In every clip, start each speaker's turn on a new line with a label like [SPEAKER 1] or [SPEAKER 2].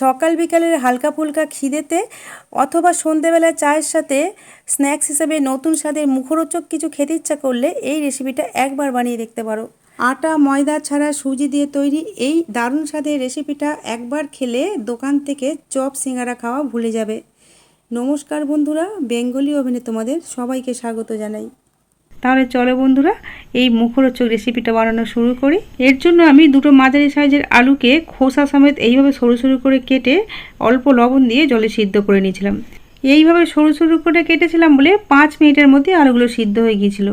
[SPEAKER 1] সকাল বিকালের হালকা ফুলকা খিদেতে অথবা সন্ধেবেলা চায়ের সাথে স্ন্যাক্স হিসেবে নতুন স্বাদের মুখরোচক কিছু খেতে ইচ্ছা করলে এই রেসিপিটা একবার বানিয়ে দেখতে পারো। আটা, ময়দা ছাড়া সুজি দিয়ে তৈরি এই দারুণ স্বাদের রেসিপিটা একবার খেলে দোকান থেকে চপ সিঙ্গারা খাওয়া ভুলে যাবে। নমস্কার বন্ধুরা, বেঙ্গলি ওভেনে তোমাদের সবাইকে স্বাগত জানাই। তাহলে চলো বন্ধুরা, এই মুখরোচক রেসিপিটা বানানো শুরু করি। এর জন্য আমি দুটো মাঝারি সাইজের আলুকে খোসা সমেত এইভাবে সরু সরু করে কেটে অল্প লবণ দিয়ে জলে সিদ্ধ করে নিয়েছিলাম। এইভাবে সরু সরু করে কেটেছিলাম বলে পাঁচ মিনিটের মধ্যে আলুগুলো সিদ্ধ হয়ে গিয়েছিল।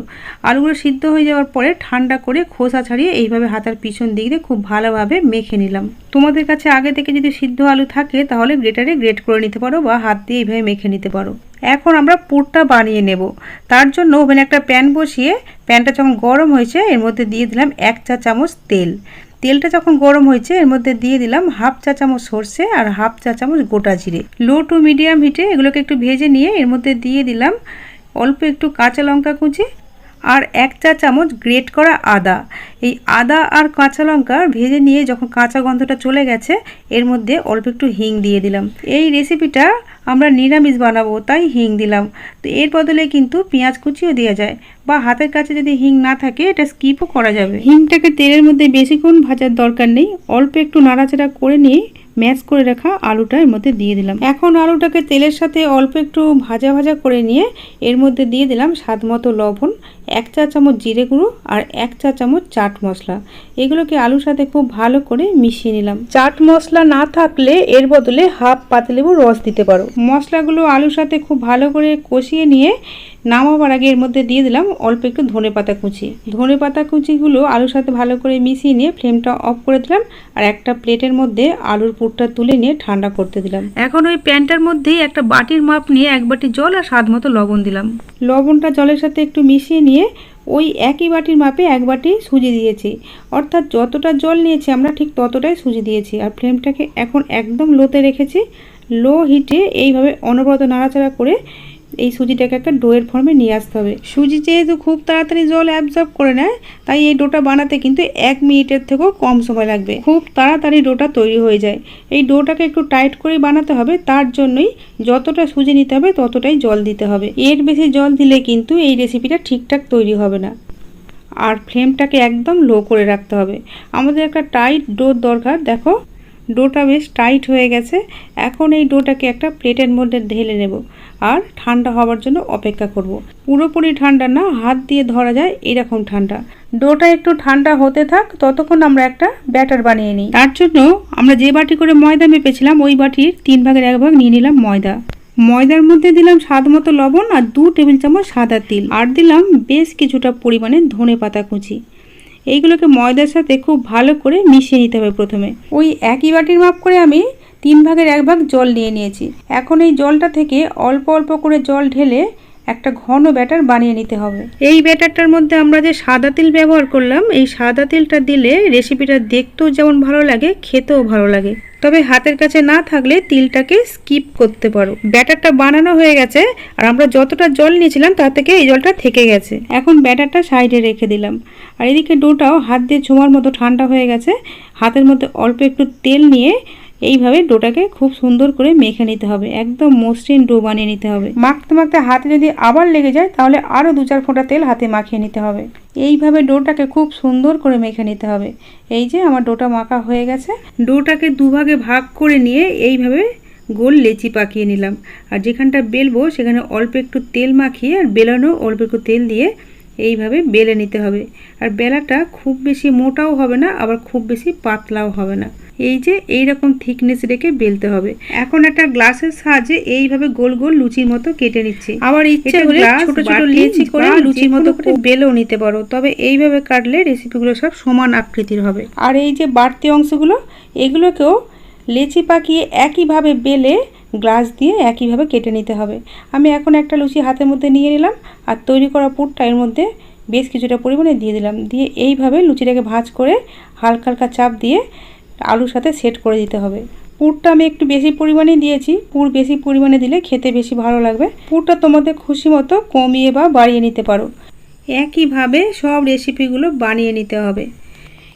[SPEAKER 1] আলুগুলো সিদ্ধ হয়ে যাওয়ার পরে ঠান্ডা করে খোসা ছাড়িয়ে এইভাবে হাতার পিছন দিক দিয়ে খুব ভালোভাবে মেখে নিলাম। তোমাদের কাছে আগে থেকে যদি সিদ্ধ আলু থাকে, তাহলে গ্রেটারে গ্রেট করে নিতে পারো বা হাত দিয়ে এইভাবে মেখে নিতে পারো। এখন আমরা পুরটা বানিয়ে নেব। তার জন্য ওভেনে একটা প্যান বসিয়ে প্যানটা যখন গরম হয়েছে, এর মধ্যে দিয়ে দিলাম এক চা চামচ তেল। তেলটা যখন গরম হয়েছে, এর মধ্যে দিয়ে দিলাম হাফ চা চামচ সর্ষে আর হাফ চা চামচ গোটা জিরে। লো টু মিডিয়াম হিটে এগুলোকে একটু ভেজে নিয়ে এর মধ্যে দিয়ে দিলাম অল্প একটু কাঁচা লঙ্কা কুচি আর এক চা চামচ গ্রেট করা আদা। এই আদা আর কাঁচা লঙ্কা ভেজে নিয়ে যখন কাঁচা গন্ধটা চলে গেছে, এর মধ্যে অল্প একটু হিং দিয়ে দিলাম। এই রেসিপিটা আমরা নিরামিষ বানাবো, তাই হিং দিলাম। তো এর বদলে কিন্তু পেঁয়াজ কুচিও দেওয়া যায়। বা হাতের কাছে যদি হিং না থাকে, এটা স্কিপও করা যাবে। হিংটাকে তেলের মধ্যে বেশিক্ষণ ভাজার দরকার নেই। অল্প একটু নাড়াচাড়া করে নিয়ে ম্যাশ করে রাখা আলুটা এর মধ্যে দিয়ে দিলাম। এখন আলুটাকে তেলের সাথে অল্প একটু ভাজা ভাজা করে নিয়ে এর মধ্যে দিয়ে দিলাম স্বাদ মতো লবণ। এক চা চামচ জিরে গুঁড়ো আর এক চা চামচ চাট মশলা। এগুলোকে আলুর সাথে খুব ভালো করে মিশিয়ে নিলাম। চাট মশলা না থাকলে এর বদলে হাফ পাতিলেবুর রস দিতে পারো। মশলাগুলো আলুর সাথে খুব ভালো করে কষিয়ে নিয়ে নামাবার আগে এর মধ্যে দিয়ে দিলাম অল্প একটু ধনে পাতা কুচি। ধনে পাতা কুচিগুলো আলুর সাথে ভালো করে মিশিয়ে নিয়ে ফ্লেমটা অফ করে দিলাম আর একটা প্লেটের মধ্যে আলুর পুরটা তুলে নিয়ে ঠান্ডা করতে দিলাম। এখন ওই প্যানটার মধ্যেই একটা বাটির মাপ নিয়ে এক বাটি জল আর স্বাদ মতো লবণ দিলাম। লবণটা জলের সাথে একটু মিশিয়ে নিয়ে ওই একই বাটির মাপে এক বাটি সুজি দিয়েছি। অর্থাৎ যতটা জল নিয়েছি আমরা ঠিক ততটাই সুজি দিয়েছি। আর ফ্লেমটাকে এখন একদম লোতে রেখেছি, লো হিটে এইভাবে অনবরত নাড়াচাড়া করে এই সুজিটাকে একটা ডোয়ের ফর্মে নিয়ে আসতে হবে। সুজি যেহেতু খুব তাড়াতাড়ি জল অ্যাবজর্ব করে নেয়, তাই এই ডোটা বানাতে কিন্তু এক মিনিটের থেকেও কম সময় লাগবে। খুব তাড়াতাড়ি ডোটা তৈরি হয়ে যায়। এই ডোটাকে একটু টাইট করে বানাতে হবে, তার জন্যই যতটা সুজি নিতে হবে ততটাই জল দিতে হবে। এর বেশি জল দিলে কিন্তু এই রেসিপিটা ঠিকঠাক তৈরি হবে না। আর ফ্লেমটাকে একদম লো করে রাখতে হবে। আমাদের একটা টাইট ডোর দরকার, দেখো। ডোটা বেশ টাইট হয়ে গেছে। এখন এই ডোটাকে একটা প্লেটের মধ্যে ঢেলে নেব আর ঠান্ডা হওয়ার জন্য অপেক্ষা করব। পুরোপুরি ঠান্ডা না, হাত দিয়ে ধরা যায় এরকম ঠান্ডা। ডোটা একটু ঠান্ডা হতে থাক, ততক্ষণ আমরা একটা ব্যাটার বানিয়ে নিই। তার জন্য আমরা যে বাটি করে ময়দা মেপেছিলাম, ওই বাটির তিন ভাগের এক ভাগ নিয়ে নিলাম ময়দা। ময়দার মধ্যে দিলাম স্বাদ মতো লবণ আর দু টেবিল চামচ সাদা তিল। আর দিলাম বেশ কিছুটা পরিমাণে ধনে পাতা কুচি। এইগুলোকে ময়দার সাথে খুব ভালো করে মিশিয়ে নিতে হবে প্রথমে। ওই একই বাটির মাপ করে আমি তিন ভাগের এক ভাগ জল নিয়ে নিয়েছি। এখন এই জলটা থেকে অল্প অল্প করে জল ঢেলে একটা ঘন ব্যাটার বানিয়ে নিতে হবে। এই ব্যাটারটার মধ্যে আমরা যে সাদা তিল ব্যবহার করলাম, এই সাদা তিলটা দিলে রেসিপিটা দেখতেও যেমন ভালো লাগে, খেতেও ভালো লাগে। তবে হাতের কাছে না থাকলে তিলটাকে স্কিপ করতে পারো। ব্যাটারটা বানানো হয়ে গেছে, আর আমরা যতটা জল নিয়েছিলাম তার থেকে এই জলটা থেকে গেছে। এখন ব্যাটারটা সাইডে রেখে দিলাম। আর এদিকে ডোটাও হাত দিয়ে ছোঁয়ার মতো ঠান্ডা হয়ে গেছে। হাতের মধ্যে অল্প একটু তেল নিয়ে এইভাবে ডোটাকে খুব সুন্দর করে মেখে নিতে হবে। একদম মসৃণ ডো বানিয়ে নিতে হবে। মাখতে মাখতে হাতে যদি আবার লেগে যায়, তাহলে আরও দু চার ফোঁটা তেল হাতে মাখিয়ে নিতে হবে। এইভাবে ডোটাকে খুব সুন্দর করে মেখে নিতে হবে। এই যে আমার ডোটা মাখা হয়ে গেছে। ডোটাকে দুভাগে ভাগ করে নিয়ে এইভাবে গোল লেচি পাকিয়ে নিলাম। আর যেখানটা বেলবো, সেখানে অল্প একটু তেল মাখিয়ে আর বেলানো অল্প একটু তেল দিয়ে এইভাবে বেলে নিতে হবে। আর বেলাটা খুব বেশি মোটাও হবে না, আবার খুব বেশি পাতলাও হবে না। এই যে এই রকম থিকনেস রেখে বেলতে হবে। এখন একটা গ্লাসের সাহায্যে এইভাবে গোল গোল লুচির মতো কেটে নিচ্ছি। আবার ইচ্ছে হলে ছোট ছোট লেচি করে লুচির মতো করে বেলেও নিতে পারো। তবে এইভাবে কাটলে রেসিপিগুলো সব সমান আকৃতির হবে। আর এই যে বাড়তি অংশগুলো এগুলোকেও লেচি পাকিয়ে একইভাবে বেলে গ্লাস দিয়ে একইভাবে কেটে নিতে হবে। আমি এখন একটা লুচি হাতের মধ্যে নিয়ে নিলাম আর তৈরি করা পুরটা এর মধ্যে বেশ কিছুটা পরিমাণে দিয়ে দিলাম। দিয়ে এইভাবে লুচিটাকে ভাঁজ করে হালকা হালকা চাপ দিয়ে আলুর সাথে সেট করে দিতে হবে। পুরটা আমি একটু বেশি পরিমাণে দিয়েছি। পুর বেশি পরিমাণে দিলে খেতে বেশি ভালো লাগবে। পুরটা তোমাদের খুশি মতো কমিয়ে বা বাড়িয়ে নিতে পারো। একইভাবে সব রেসিপিগুলো বানিয়ে নিতে হবে।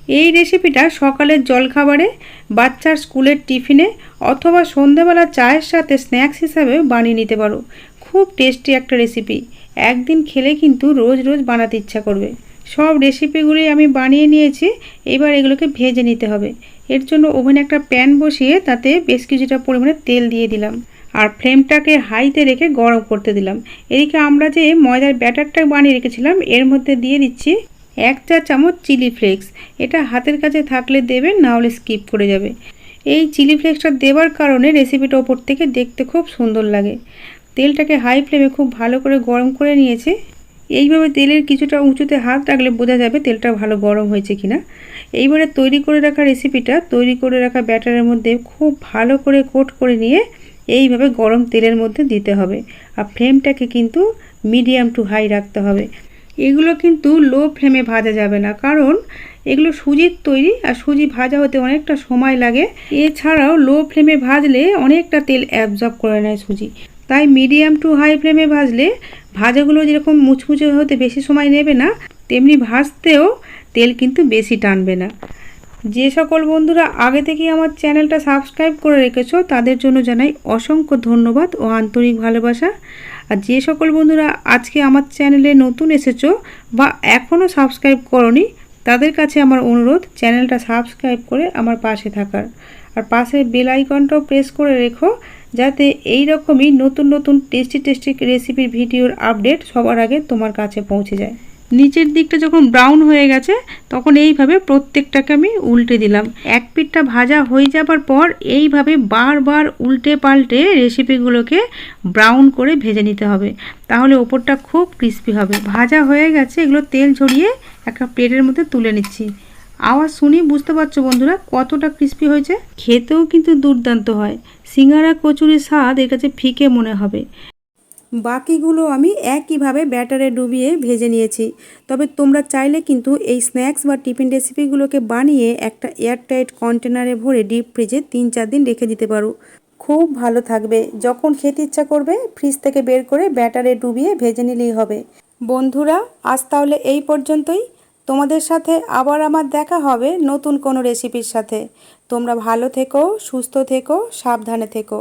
[SPEAKER 1] এই রেসিপিটা সকালের জলখাবারে, বাচ্চার স্কুলের টিফিনে অথবা সন্ধেবেলা চায়ের সাথে স্ন্যাক্স হিসাবে বানিয়ে নিতে পারো। খুব টেস্টি একটা রেসিপি একদিন খেলে কিন্তু রোজ রোজ বানাতে ইচ্ছা করবে। সব রেসিপিগুলি আমি বানিয়ে নিয়েছি। এবার এগুলোকে ভেজে নিতে হবে। এর জন্য ওভেনে একটা প্যান বসিয়ে তাতে বেশ কিছুটা পরিমাণে তেল দিয়ে দিলাম। আর ফ্লেমটাকে হাইতে রেখে গরম করতে দিলাম। এদিকে আমরা যে ময়দার ব্যাটারটা বানিয়ে রেখেছিলাম, এর মধ্যে দিয়ে দিচ্ছি এক চা চামচ চিলি ফ্লেক্স। এটা হাতের কাছে থাকলে দেবেন, না হলে স্কিপ করে যাবে। এই চিলি ফ্লেক্সটা দেওয়ার কারণে রেসিপিটা ওপর থেকে দেখতে খুব সুন্দর লাগে। তেলটাকে হাই ফ্লেমে খুব ভালো করে গরম করে নিয়েছি। এইভাবে তেলের কিছুটা উঁচুতে হাত রাখলে বোঝা যাবে তেলটা ভালো গরম হয়েছে কিনা। এইবারে তৈরি করে রাখা রেসিপিটা তৈরি করে রাখা ব্যাটারের মধ্যে খুব ভালো করে কোট করে নিয়ে এইভাবে গরম তেলের মধ্যে দিতে হবে। আর ফ্লেমটাকে কিন্তু মিডিয়াম টু হাই রাখতে হবে। এগুলো কিন্তু লো ফ্লেমে ভাজা যাবে না, কারণ এগুলো সুজির তৈরি আর সুজি ভাজা হতে অনেকটা সময় লাগে। এছাড়াও লো ফ্লেমে ভাজলে অনেকটা তেল অ্যাবজর্ব করে নেয় সুজি। তাই মিডিয়াম টু হাই ফ্লেমে ভাজলে ভাজাগুলো যেরকম মুচমুচে হতে বেশি সময় নেবে না, তেমনি ভাজতেও তেল কিন্তু বেশি টানবে না। যে সকল বন্ধুরা আগে থেকেই আমার চ্যানেলটা সাবস্ক্রাইব করে রেখেছো, তাদের জন্য জানাই অসংখ্য ধন্যবাদ ও আন্তরিক ভালোবাসা। আর যে সকল বন্ধুরা আজকে আমার চ্যানেলে নতুন এসেছ বা এখনও সাবস্ক্রাইব করনি, তাদের কাছে আমার অনুরোধ চ্যানেলটা সাবস্ক্রাইব করে আমার পাশে থাকার। আর পাশে বেল আইকনটাও প্রেস করে রেখো যাতে এই রকমই নতুন নতুন টেস্টি টেস্টি রেসিপির ভিডিওর আপডেট সবার আগে তোমার কাছে পৌঁছে যায়। নিচের দিকটা যখন ব্রাউন হয়ে গেছে, তখন এইভাবে প্রত্যেকটাকে আমি উল্টে দিলাম। এক পিঠটা ভাজা হয়ে যাবার পর এইভাবে বারবার উল্টে পাল্টে রেসিপিগুলোকে ব্রাউন করে ভেজে নিতে হবে। তাহলে ওপরটা খুব ক্রিস্পি হবে। ভাজা হয়ে গেছে, এগুলো তেল ঝরিয়ে একটা প্লেটের মধ্যে তুলে নিচ্ছি। আওয়াজ শুনি বুঝতে পারছ বন্ধুরা কতটা ক্রিস্পি হয়েছে। খেতেও কিন্তু দুর্দান্ত হয়। সিঙ্গারা কচুরির স্বাদ এর কাছে ফিকে মনে হবে। বাকিগুলো আমি একইভাবে ব্যাটারে ডুবিয়ে ভেজে নিয়েছি। তবে তোমরা চাইলে কিন্তু এই স্ন্যাক্স বা টিফিন রেসিপিগুলোকে বানিয়ে একটা এয়ারটাইট কন্টেনারে ভরে ডিপ ফ্রিজে তিন চার দিন রেখে দিতে পারো। খুব ভালো থাকবে। যখন খেতে ইচ্ছা করবে ফ্রিজ থেকে বের করে ব্যাটারে ডুবিয়ে ভেজে নিলেই হবে। বন্ধুরা, আজ তাহলে এই পর্যন্তই। তোমাদের সাথে আবার আমার দেখা হবে নতুন কোনো রেসিপির সাথে। তোমরা ভালো থেকো, সুস্থ থেকো, সাবধানে থেকো।